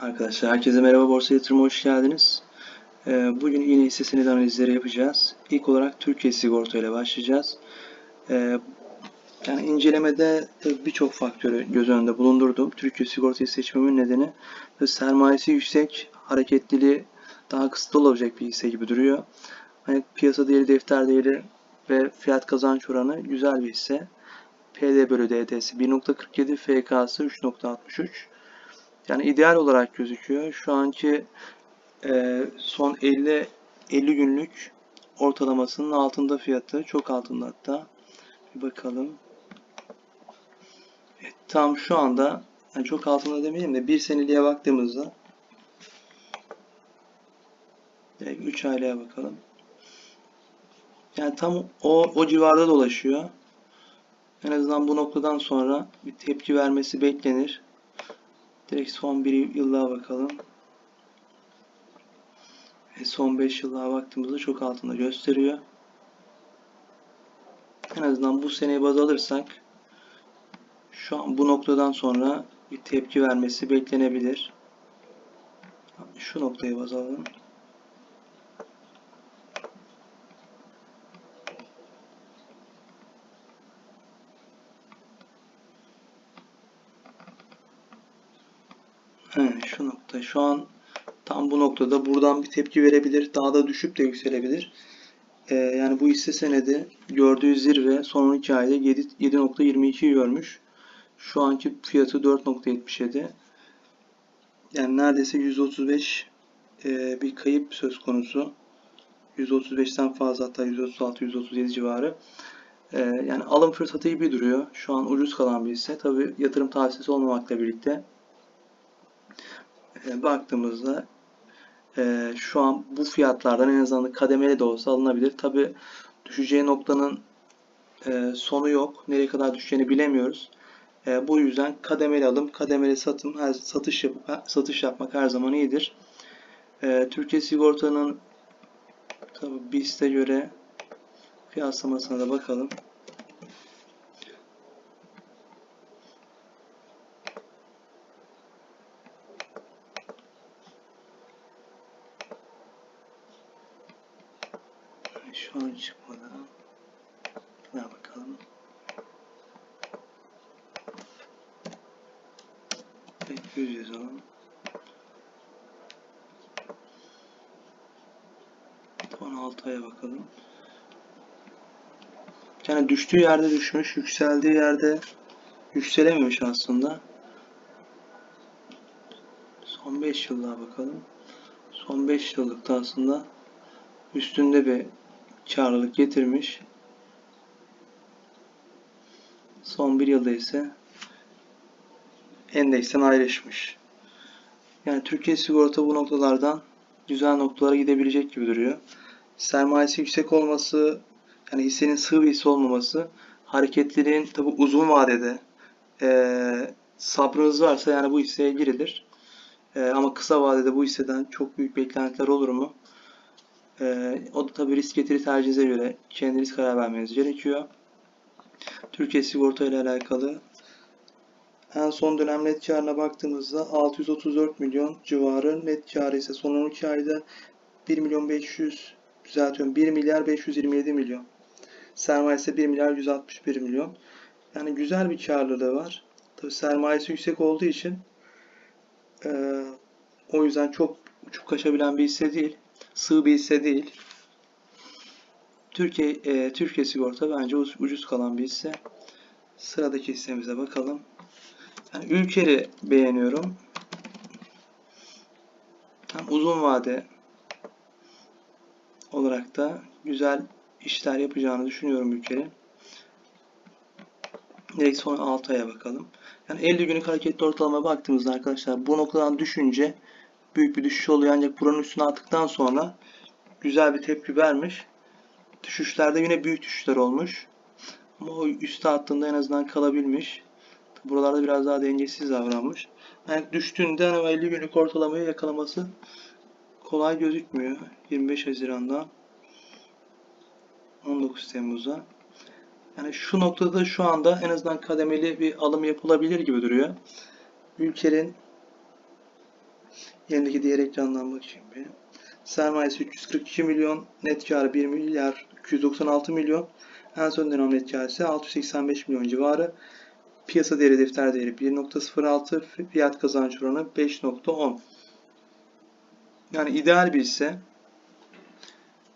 Arkadaşlar herkese merhaba Borsa Yatırım'a hoş geldiniz. Ee, Bugün yine hisse senedi analizleri yapacağız. İlk olarak Türkiye Sigorta ile başlayacağız. Ee, Yani incelemede tabii birçok faktörü göz önünde bulundurdum. Türkiye Sigorta'yı seçmemin nedeni ve sermayesi yüksek, hareketliliği daha kısıtlı olacak bir hisse gibi duruyor. Hani piyasa değeri, defter değeri ve fiyat kazanç oranı güzel bir hisse. PD bölü DT'si 1.47, FK'sı 3.63. Yani ideal olarak gözüküyor. Şu anki e, son 50 50 günlük ortalamasının altında fiyatı. Çok altında hatta. Bir bakalım. Evet, tam şu anda yani çok altında demeyeyim de bir seneliğe baktığımızda direkt 3 aylaya bakalım. Yani tam o, o civarda dolaşıyor. En azından bu noktadan sonra bir tepki vermesi beklenir. Direkt son bir yıllığa bakalım. Ve son 5 yıllığa baktığımızda çok altında gösteriyor. En azından bu seneyi baz alırsak şu an bu noktadan sonra bir tepki vermesi beklenebilir. Şu noktayı baz alalım. Şu nokta. Şu an tam bu noktada buradan bir tepki verebilir. Daha da düşüp de yükselebilir. Ee, yani bu hisse senedi gördüğü zirve son 12 ayda 7 7.22 görmüş. Şu anki fiyatı 4.77. Yani neredeyse 135 e, bir kayıp söz konusu. 135'ten fazla hatta 136-137 civarı. Ee, yani alım fırsatı gibi duruyor. Şu an ucuz kalan bir hisse. Tabi yatırım tavsiyesi olmamakla birlikte e, baktığımızda e, şu an bu fiyatlardan en azından kademeli de olsa alınabilir. Tabi düşeceği noktanın e, sonu yok. Nereye kadar düşeceğini bilemiyoruz. Bu yüzden kademeli alım, kademeli satım, satış yapıp satış yapmak her zaman iyidir. Türkiye Sigorta'nın tabi BIST'e göre fiyaslamasına da bakalım. Şu an çıkmadı. Buna bakalım. Evet, 100 yazalım. Son 6 aya bakalım. Yani düştüğü yerde düşmüş, yükseldiği yerde yükselememiş aslında. Son 5 yıllığa bakalım. Son 5 yıllıkta aslında üstünde bir karlılık getirmiş. Son bir yılda ise endeksten ayrışmış. Yani Türkiye sigorta bu noktalardan güzel noktalara gidebilecek gibi duruyor. Sermayesi yüksek olması, yani hissenin sığ bir hisse olmaması, hareketlerin tabi uzun vadede e, sabrınız varsa yani bu hisseye girilir. E, ama kısa vadede bu hisseden çok büyük beklentiler olur mu? Ee, o da tabii risk getiri tercihinize göre kendiniz karar vermeniz gerekiyor. Türkiye sigorta ile alakalı en son dönem net karına baktığımızda 634 milyon civarı net karı ise son 12 ayda 1 milyon 500 düzeltiyorum 1 milyar 527 milyon. Sermayesi 1 milyar 161 milyon. Yani güzel bir karlılığı var. Tabii sermayesi yüksek olduğu için e, o yüzden çok uçup kaçabilen bir hisse değil sığ bir hisse değil. Türkiye e, Türkiye sigorta bence ucuz kalan bir hisse. Sıradaki hissemize bakalım. Yani ülkeri beğeniyorum. Hem uzun vade olarak da güzel işler yapacağını düşünüyorum ülkenin. Direkt son 6 aya bakalım. Yani 50 günlük hareketli ortalama baktığımızda arkadaşlar bu noktadan düşünce büyük bir düşüş oluyor ancak buranın üstüne attıktan sonra güzel bir tepki vermiş. Düşüşlerde yine büyük düşüşler olmuş. Ama o üste attığında en azından kalabilmiş. Buralarda biraz daha dengesiz davranmış. Yani düştüğünde hani 50 günlük ortalamayı yakalaması kolay gözükmüyor. 25 Haziran'da 19 Temmuz'da. Yani şu noktada şu anda en azından kademeli bir alım yapılabilir gibi duruyor. Ülkenin Yanındaki diğer ekrandan bakayım bir. Sermayesi 342 milyon, net karı 1 milyar 296 milyon. En son dönem net karı ise 685 milyon civarı. Piyasa değeri defter değeri 1.06, fiyat kazanç oranı 5.10. Yani ideal bir hisse.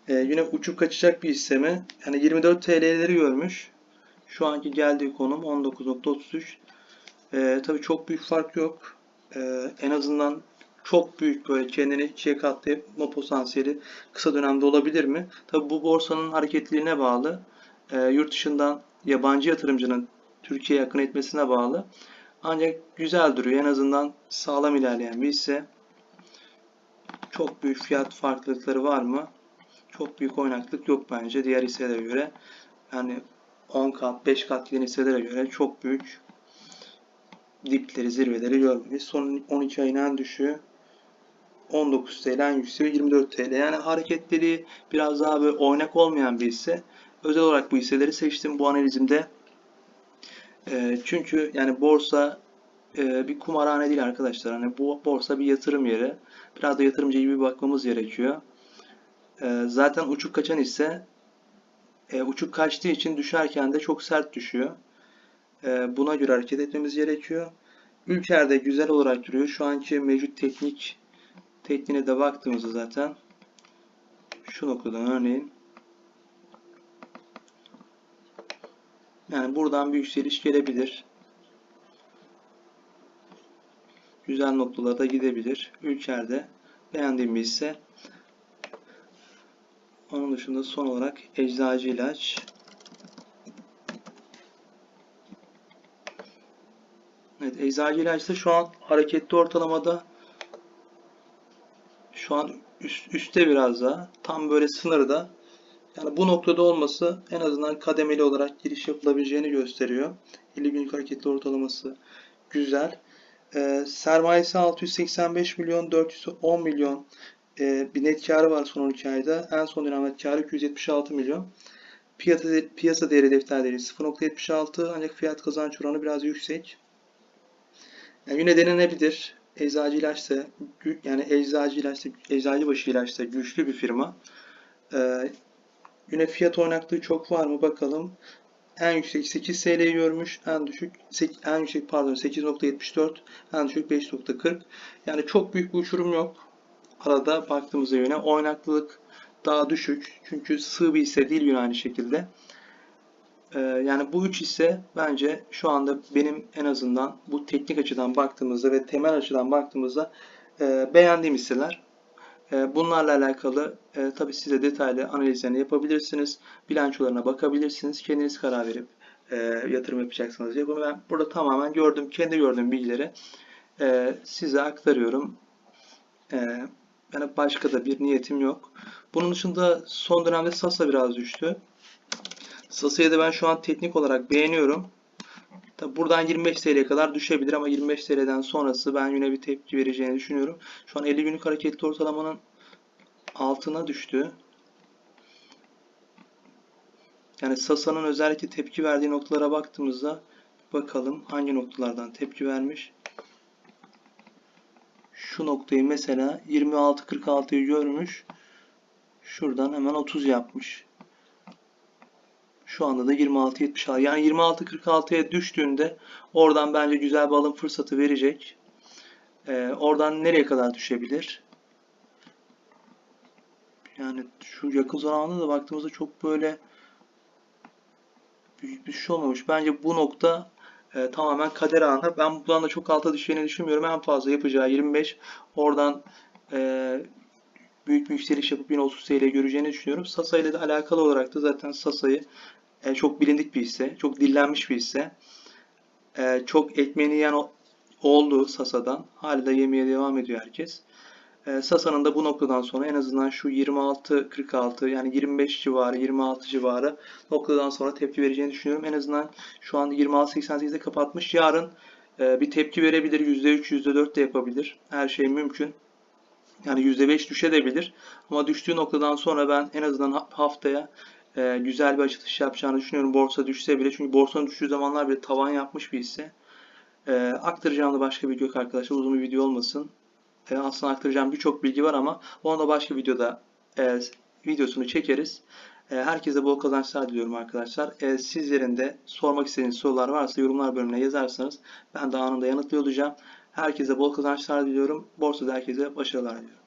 Ee, yine uçup kaçacak bir hisse mi? Yani 24 TL'leri görmüş. Şu anki geldiği konum 19.33. Ee, tabii çok büyük fark yok. Ee, en azından çok büyük böyle kendini ikiye katlayıp potansiyeli kısa dönemde olabilir mi? Tabii bu borsanın hareketliliğine bağlı. Ee, yurt dışından yabancı yatırımcının Türkiye'ye yakın etmesine bağlı. Ancak güzel duruyor. En azından sağlam ilerleyen bir hisse. Çok büyük fiyat farklılıkları var mı? Çok büyük oynaklık yok bence diğer hisselere göre. Yani 10 kat, 5 kat giden hisselere göre çok büyük dipleri, zirveleri görmemiş. Son 12 ayın en düşüğü 19 TL, en yükseği 24 TL. Yani hareketleri biraz daha böyle oynak olmayan bir hisse. Özel olarak bu hisseleri seçtim bu analizimde. E, çünkü yani borsa e, bir kumarhane değil arkadaşlar. Hani bu borsa bir yatırım yeri. Biraz da yatırımcı gibi bakmamız gerekiyor. E, zaten uçuk kaçan ise e, uçuk kaçtığı için düşerken de çok sert düşüyor. E, buna göre hareket etmemiz gerekiyor. Ülker'de güzel olarak duruyor. Şu anki mevcut teknik tekniğine de baktığımızda zaten şu noktadan örneğin yani buradan bir yükseliş gelebilir. Güzel noktalarda gidebilir. Ülker'de beğendiğim hisse. Onun dışında son olarak eczacı ilaç. Evet, eczacı ilaçta şu an hareketli ortalamada şu an üst, üstte biraz daha tam böyle sınırda. Yani bu noktada olması en azından kademeli olarak giriş yapılabileceğini gösteriyor. 50 günlük hareketli ortalaması güzel. Ee, sermayesi 685 milyon 410 milyon e, bir net karı var son 12 ayda. En son dönem net karı 276 milyon. Piyasa, piyasa değeri defter değeri 0.76 ancak fiyat kazanç oranı biraz yüksek. Yani yine denenebilir. Eczacı ilaçta yani eczacı ilaçta eczacıbaşı ilaçta güçlü bir firma. Ee, yine fiyat oynaklığı çok var mı bakalım. En yüksek 8 TL'yi görmüş. En düşük en yüksek pardon 8.74 en düşük 5.40. Yani çok büyük bir uçurum yok. Arada baktığımızda yine oynaklılık daha düşük. Çünkü sığ bir hisse değil yine aynı şekilde. Ee, yani bu üç hisse bence şu anda benim en azından bu teknik açıdan baktığımızda ve temel açıdan baktığımızda e, beğendiğim hisseler. E, bunlarla alakalı e, tabii size detaylı analizlerini yapabilirsiniz. Bilançolarına bakabilirsiniz. Kendiniz karar verip e, yatırım yapacaksanız yapın. Ben burada tamamen gördüm, kendi gördüğüm bilgileri e, size aktarıyorum. E, yani başka da bir niyetim yok. Bunun dışında son dönemde Sasa biraz düştü. Sasa'yı ben şu an teknik olarak beğeniyorum. Tabi buradan 25 TL'ye kadar düşebilir ama 25 TL'den sonrası ben yine bir tepki vereceğini düşünüyorum. Şu an 50 günlük hareketli ortalamanın altına düştü. Yani Sasa'nın özellikle tepki verdiği noktalara baktığımızda bakalım hangi noktalardan tepki vermiş. Şu noktayı mesela 26.46'yı görmüş. Şuradan hemen 30 yapmış. Şu anda da 26.76. Yani 26.46'ya düştüğünde oradan bence güzel bir alım fırsatı verecek. Ee, oradan nereye kadar düşebilir? Yani şu yakın zamanda da baktığımızda çok böyle büyük bir şey olmamış. Bence bu nokta e, tamamen kader anı. Ben buradan da çok alta düşeceğini düşünmüyorum. En fazla yapacağı 25. Oradan e, büyük bir yükseliş yapıp yine 30 TL göreceğini düşünüyorum. Sasa ile de alakalı olarak da zaten Sasa'yı e, çok bilindik bir hisse. Çok dillenmiş bir hisse. E, çok ekmeğini yiyen oldu Sasa'dan. Hala da yemeye devam ediyor herkes. E, Sasa'nın da bu noktadan sonra en azından şu 26-46 yani 25 civarı 26 civarı noktadan sonra tepki vereceğini düşünüyorum. En azından şu an 26-88'de kapatmış. Yarın e, bir tepki verebilir. %3, %4 de yapabilir. Her şey mümkün. Yani %5 düşebilir. Ama düştüğü noktadan sonra ben en azından haftaya e, güzel bir açılış yapacağını düşünüyorum. Borsa düşse bile. Çünkü borsanın düştüğü zamanlar bile tavan yapmış bir hisse. E, aktaracağım da başka bir gök arkadaşlar. Uzun bir video olmasın. e, aslında aktaracağım birçok bilgi var ama onu da başka videoda e, videosunu çekeriz. E, herkese bol kazançlar diliyorum arkadaşlar. E, sizlerin de sormak istediğiniz sorular varsa yorumlar bölümüne yazarsanız ben de anında yanıtlıyor olacağım. Herkese bol kazançlar diliyorum. Borsada herkese başarılar diliyorum.